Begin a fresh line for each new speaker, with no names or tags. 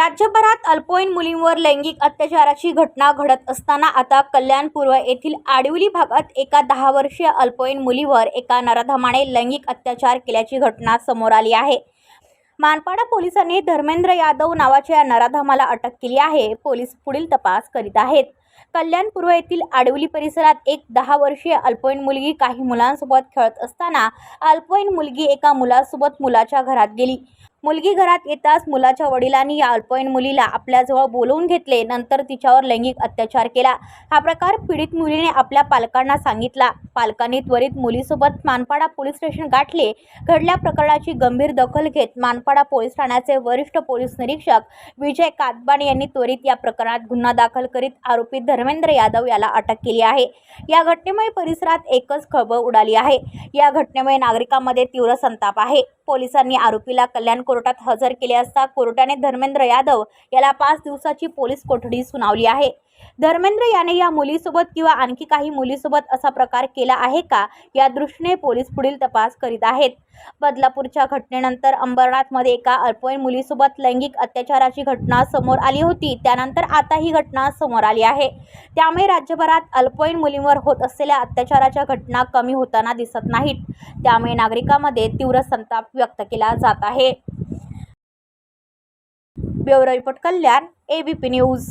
राज्यभरात अल्पवयीन मुलींवर लैंगिक अत्याचाराची घटना घडत असताना आता कल्याणपूर्व येथील आडिवली भागात एका दहा वर्षीय अल्पवयीन मुलीवर एका नराधमाने लैंगिक अत्याचार केल्याची घटना समोर आली आहे. मानपाडा पोलिसांनी धर्मेंद्र यादव नावाच्या या नराधमाला अटक केली आहे. पोलीस पुढील तपास करीत आहेत. कल्याणपूर्व येथील आडवली परिसरात एक दहा वर्षीय अल्पवयीन मुलगी काही मुलांसोबत खेळत असताना अल्पवयीन मुलगी एका मुलासोबत मुलाच्या घरात गेली. मुलगी घरात येताच मुलाच्या वडिलांनी या अल्पवयीन मुलीला आपल्याजवळ बोलवून घेतले. नंतर तिच्यावर लैंगिक अत्याचार केला. हा प्रकार पीडित मुलीने आपल्या पालकांना सांगितला. पालकांनी त्वरित मुलीसोबत मानपाडा पोलीस स्टेशन गाठले. घडल्या प्रकरणाची गंभीर दखल घेत मानपाडा पोलीस ठाण्याचे वरिष्ठ पोलीस निरीक्षक विजय कातबाण यांनी त्वरित या प्रकरणात गुन्हा दाखल करीत आरोपी धर्मेंद्र यादव याला अटक केली आहे. या घटनेमुळे परिसरात एकच खळबळ उडाली आहे. या घटनेमुळे नागरिकांमध्ये तीव्र संताप आहे. पोलिसांनी आरोपीला कल्याण कोर्टात हजर केले असता कोर्टाने धर्मेंद्र यादव याला पाच दिवसाची पोलीस कोठडी सुनावली आहे. धर्मेंद्र याने या मुलीसोबत किंवा आणखी काही मुलीसोबत असा प्रकार केला आहे का? या दृष्टीने पोलीस पुढील तपास करीत आहेत. बदलापूरच्या घटनेनंतर अंबरनाथमध्ये एका अल्पवयीन मुलीसोबत लैंगिक अत्याचाराची घटना समोर आली होती. त्यानंतर आता ही घटना समोर आली आहे. त्यामुळे राज्यभरात अल्पवयीन मुलींवर होत असलेल्या अत्याचाराच्या घटना कमी होताना दिसत नाहीत. त्यामुळे नागरिकांमध्ये तीव्र संताप व्यक्त केला जात आहे. Bureau report Kalyan ABP news.